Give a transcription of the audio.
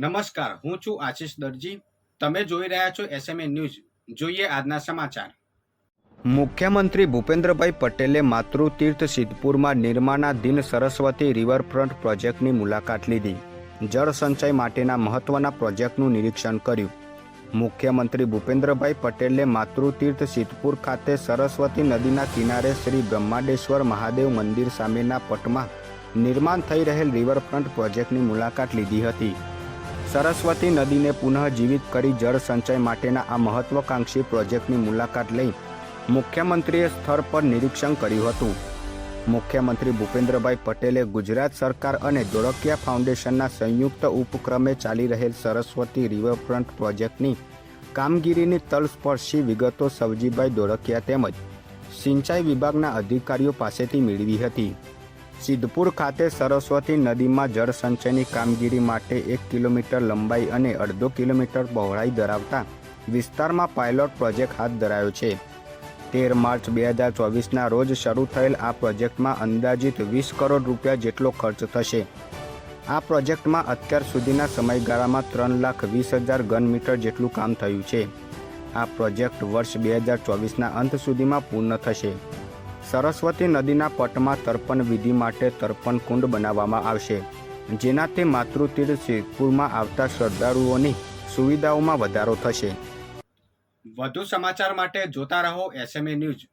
નમસ્કાર, હું છું આશીષ દરજી. તમે જોઈ રહ્યા છો એસએમએ ન્યૂઝ જોઈએ આજના સમાચાર. મુખ્યમંત્રી ભૂપેન્દ્રભાઈ પટેલે માતૃતીર્થ સિદ્ધપુરમાં નિર્માણાધીન સરસ્વતી રિવરફ્રન્ટ પ્રોજેક્ટની મુલાકાત લીધી. જળ સંચય માટેના મહત્વના પ્રોજેક્ટનું નિરીક્ષણ કર્યું. મુખ્યમંત્રી ભૂપેન્દ્રભાઈ પટેલે માતૃતીર્થ સિદ્ધપુર ખાતે સરસ્વતી નદીના કિનારે શ્રી બ્રહ્માંડેશ્વર મહાદેવ મંદિર સામેના પટમાં નિર્માણ થઈ રહેલ રિવરફ્રન્ટ પ્રોજેક્ટની મુલાકાત લીધી હતી. સરસ્વતી નદીને પુનઃજીવિત કરી જળ સંચય માટેના આ મહત્વાકાંક્ષી પ્રોજેક્ટની મુલાકાત લઈ મુખ્યમંત્રીએ સ્થળ પર નિરીક્ષણ કર્યું હતું. મુખ્યમંત્રી ભૂપેન્દ્રભાઈ પટેલે ગુજરાત સરકાર અને ધોળકિયા ફાઉન્ડેશનના સંયુક્ત ઉપક્રમે ચાલી રહેલ સરસ્વતી રિવરફ્રન્ટ પ્રોજેક્ટની કામગીરીની તલસ્પર્શી વિગતો સવજીભાઈ ધોળકિયા તેમજ સિંચાઈ વિભાગના અધિકારીઓ પાસેથી મેળવી હતી. સિદ્ધપુર ખાતે સરસ્વતી નદીમાં જળ સંચયની કામગીરી માટે એક કિલોમીટર લંબાઈ અને અડધો કિલોમીટર પહોળાઈ ધરાવતા વિસ્તારમાં પાયલોટ પ્રોજેક્ટ હાથ ધરાયો છે. તેર માર્ચ બે હજાર ચોવીસના રોજ શરૂ થયેલ આ પ્રોજેક્ટમાં અંદાજિત વીસ કરોડ રૂપિયા જેટલો ખર્ચ થશે. આ પ્રોજેક્ટમાં અત્યાર સુધીના સમયગાળામાં ત્રણ લાખ વીસ હજાર ઘન મીટર જેટલું કામ થયું છે. આ પ્રોજેક્ટ વર્ષ બે હજાર ચોવીસના અંત સુધીમાં પૂર્ણ થશે. સરસ્વતી નદીના પટમાં તર્પણ વિધિ માટે તર્પણ કુંડ બનાવવામાં આવશે જેનાથી માતૃતીર્થ શિવપુરમાં આવતા શ્રદ્ધાળુઓની સુવિધાઓમાં વધારો થશે. વધુ સમાચાર માટે જોતા રહો એસએમએ ન્યૂઝ